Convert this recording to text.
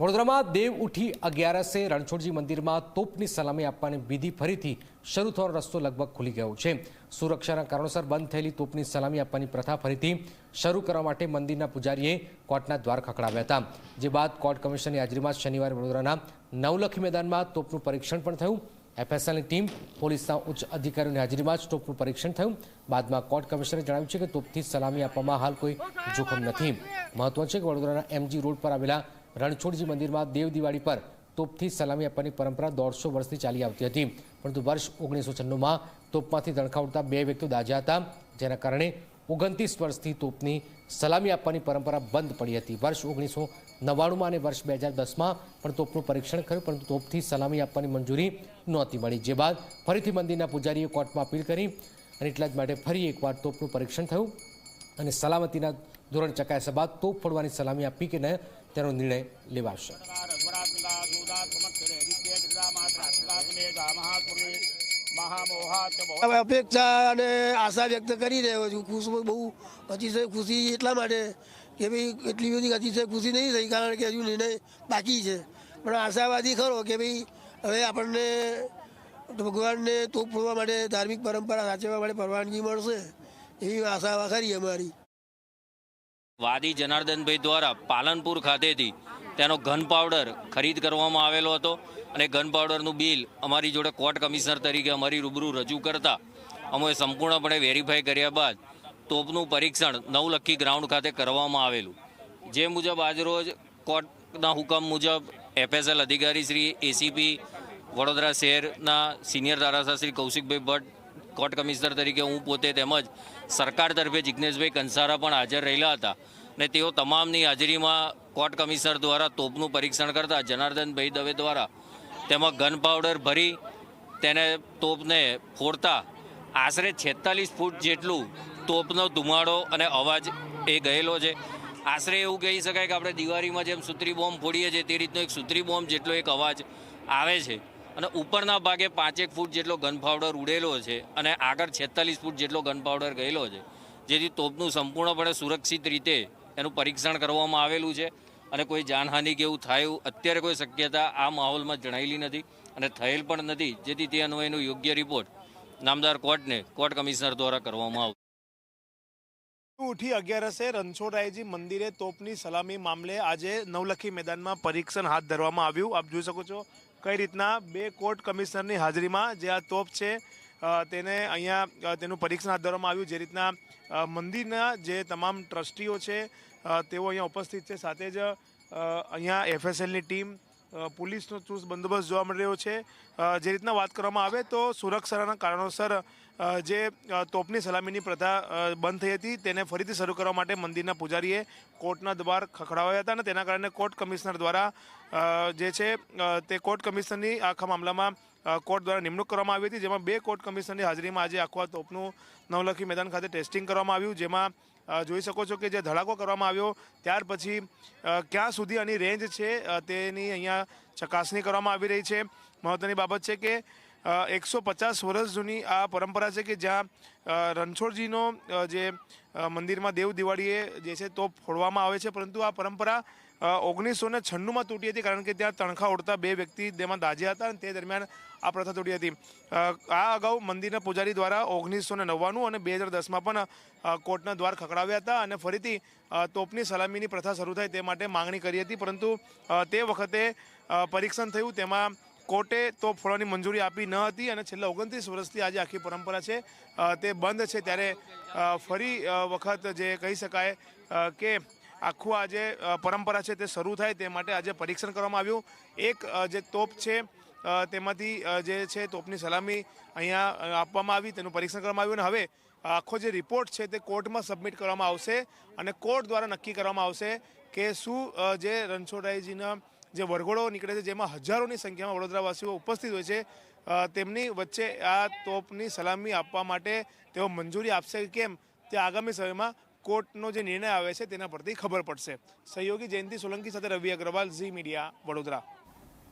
વડોદરામાં દેવ ઉઠી અગિયારસે રણછોડજી મંદિરમાં તોપની સલામી આપવાની વિધિ ફરીથી શરૂ થવાનો રસ્તો લગભગ ખુલી ગયો છે. સુરક્ષાના કારણોસર બંધ થયેલી તોપની સલામી આપવાની પ્રથા ફરીથી શરૂ કરવા માટે મંદિરના પૂજારીએ કોર્ટના દ્વાર ખખડાવ્યા હતા. જે બાદ કોર્ટ કમિશનરની હાજરીમાં શનિવારે વડોદરાના નવલખી મેદાનમાં તોપનું પરીક્ષણ પણ થયું. એફએસએલની ટીમ પોલીસના ઉચ્ચ અધિકારીઓની હાજરીમાં જ તોપનું પરીક્ષણ થયું. બાદમાં કોર્ટ કમિશનરે જણાવ્યું છે કે તોપથી સલામી આપવામાં હાલ કોઈ જોખમ નથી. મહત્વ છે કે વડોદરાના એમજી રોડ પર આવેલા રણછોડજી મંદિરમાં દેવ દિવાળી પર તોપથી સલામી આપવાની પરંપરા દોઢસો વર્ષથી ચાલી આવતી હતી. પરંતુ વર્ષ ઓગણીસો છન્નુંમાં તોપમાંથી ધણખા બે વ્યક્તિઓ દાઝ્યા હતા, જેના કારણે ઓગણત્રીસ વર્ષથી તોપની સલામી આપવાની પરંપરા બંધ પડી હતી. વર્ષ ઓગણીસો નવ્વાણુંમાં અને વર્ષ બે હજાર દસમાં પણ તોપનું પરીક્ષણ કર્યું, પરંતુ તોપથી સલામી આપવાની મંજૂરી નહોતી મળી. જે બાદ ફરીથી મંદિરના પૂજારીએ કોર્ટમાં અપીલ કરી અને એટલા જ માટે ફરી એકવાર તોપનું પરીક્ષણ થયું અને સલામતીના ધોરણ ચકાસ્યા બાદ તોપ ફોડવાની સલામી આપી કે ન તેનો નિર્ણય લેવાશે. હવે અપેક્ષા અને આશા વ્યક્ત કરી રહ્યો છું. ખુશ બહુ અતિશય ખુશી એટલા માટે કે ભાઈ એટલી બધી અતિશય ખુશી નહીં થઈ, કારણ કે હજુ નિર્ણય બાકી છે. પણ આશાવાદી ખરો કે ભાઈ હવે આપણને ભગવાનને તોપ ફોડવા માટે ધાર્મિક પરંપરા સાચવવા માટે પરવાનગી મળશે એવી આશા ખરી અમારી. વાદી જનાર્દનભાઈ દ્વારા પાલનપુર ખાતેથી તેનો ગન પાવડર ખરીદ કરવામાં આવેલો હતો અને ગન પાવડરનું બિલ અમારી જોડે કોર્ટ કમિશનર તરીકે અમારી રૂબરૂ રજૂ કરતા અમે સંપૂર્ણપણે વેરીફાઈ કર્યા બાદ તોપનું પરીક્ષણ નવલખી ગ્રાઉન્ડ ખાતે કરવામાં આવેલું. જે મુજબ આજરોજ કોર્ટના હુકમ મુજબ એફએસએલ અધિકારી શ્રી એસીપી વડોદરા શહેરના senior Shri Kaushikbhai Bhatt court commissioner તરીકે હું પોતે તેમજ સરકાર તરફે જિજ્ઞેશભાઈ કંસારા પણ હાજર રહેલા હતા ને તેઓ તમામની હાજરીમાં કોર્ટ કમિશનર દ્વારા તોપનું પરીક્ષણ કરતા જનાર્દનભાઈ દવે દ્વારા તેમાં ગન પાવડર ભરી તેને તોપને ફોડતા આશરે છેતાલીસ ફૂટ જેટલું તોપનો ધુમાડો અને અવાજ એ ગયેલો છે. આશરે એવું કહી શકાય કે આપણે દિવાળીમાં જેમ સુત્રી બોમ્બ ફોડીએ છીએ, તે રીતનો એક સુત્રી બોમ્બ જેટલો એક અવાજ આવે છે. અને ઉપરના ભાગે પાંચેક ફૂટ જેટલો ગન પાવડર ઉડેલો છે અને આગળ છેતાલીસ ફૂટ જેટલો ગન પાવડર ગયેલો છે. જેથી તોપનું સંપૂર્ણપણે સુરક્ષિત રીતે એનું પરીક્ષણ કરવામાં આવેલું છે અને કોઈ જાનહાનિ કે એવું થાય અત્યારે કોઈ શક્યતા આ માહોલમાં જણાયેલી નથી અને થયેલ પણ નથી. જેથી તે અન્વયનો યોગ્ય રિપોર્ટ નામદાર કોર્ટને કોર્ટ કમિશનર દ્વારા કરવામાં આવશે. ઉઠી અગિયારસે રણછોડરાયજી મંદિરે તોપની સલામી મામલે આજે નવલખી મેદાનમાં પરીક્ષણ હાથ ધરવામાં આવ્યું. આપ જોઈ શકો છો કઈ રીતના બે કોર્ટ કમિશનરની હાજરીમાં જે આ તોપ છે તેને અહીંયા તેનું પરીક્ષણ હાથ ધરવામાં આવ્યું, જે રીતના મંદિરના જે તમામ ટ્રસ્ટીઓ છે તેઓ અહીંયા ઉપસ્થિત છે. સાથે જ અહીંયા એફએસએલની ટીમ પોલીસનો ચુસ્ત બંદોબસ્ત જોવા મળી રહ્યો છે. જે રીતના વાત કરવામાં આવે તો સુરક્ષાના કારણોસર જે તોપની સલામીની પ્રથા બંધ થઈ હતી તેને ફરીથી શરૂ કરવા માટે મંદિરના પૂજારીએ કોર્ટના દ્વાર ખખડાવ્યા હતા અને તેના કારણે કોર્ટ કમિશનર દ્વારા જે છે તે કોર્ટ કમિશનરની આખા મામલામાં કોર્ટ દ્વારા નિમણૂક કરવામાં આવી હતી, જેમાં બે કોર્ટ કમિશનરની હાજરીમાં આજે આખું આ તોપનું નવલખી મેદાન ખાતે ટેસ્ટિંગ કરવામાં આવ્યું, જેમાં જોઈ શકો છો કે જે ધડાકો કરવામાં આવ્યો, ત્યાર પછી ક્યાં સુધી આની રેન્જ છે તેની અહીંયા ચકાસણી કરવામાં આવી રહી છે. મહત્ત્વની બાબત છે કે એકસો પચાસ વર્ષ જૂની આ પરંપરા છે કે જ્યાં રણછોડજીનો જે મંદિરમાં દેવ દિવાળીએ જે છે તોપ ફોડવામાં આવે છે. પરંતુ આ પરંપરા ઓગણીસો ને છન્નુંમાં તૂટી હતી કારણ કે ત્યાં તણખા ઉડતા બે વ્યક્તિ તેમાં દાજ્યા હતા અને તે દરમિયાન આ પ્રથા તૂટી હતી. આ અગાઉ મંદિરના પૂજારી દ્વારા ઓગણીસો ને નવ્વાણું અને બે હજાર દસમાં પણ કોર્ટના દ્વાર ખખડાવ્યા હતા અને ફરીથી તોપની સલામીની પ્રથા શરૂ થાય તે માટે માંગણી કરી હતી. પરંતુ તે વખતે પરીક્ષણ થયું તેમાં કોર્ટે તોપ ફોડવાની મંજૂરી આપી ન હતી અને છેલ્લા ઓગણત્રીસ વર્ષથી આજે આખી પરંપરા છે તે બંધ છે ત્યારે ફરી વખત જે કહી શકાય કે આખું આ જે પરંપરા છે તે શરૂ થાય તે માટે આજે પરીક્ષણ કરવામાં આવ્યું. એક જે તોપ છે તેમાંથી જે છે તોપની સલામી અહીંયા આપવામાં આવી, તેનું પરીક્ષણ કરવામાં આવ્યું અને હવે આખો જે રિપોર્ટ છે તે કોર્ટમાં સબમિટ કરવામાં આવશે અને કોર્ટ દ્વારા નક્કી કરવામાં આવશે કે શું જે રણછોડરાયજીના જે વરઘોડો નીકળે છે, જેમાં હજારોની સંખ્યામાં વડોદરાવાસીઓ ઉપસ્થિત હોય છે તેમની વચ્ચે આ તોપની સલામી આપવા માટે તેઓ મંજૂરી આપશે કેમ તે આગામી સમયમાં કોર્ટનો જે નિર્ણય આવે છે તેના પરથી ખબર પડશે. સહયોગી જયંતિ સોલંકી સાથે રવિ અગ્રવાલ ઝી મીડિયા વડોદરા.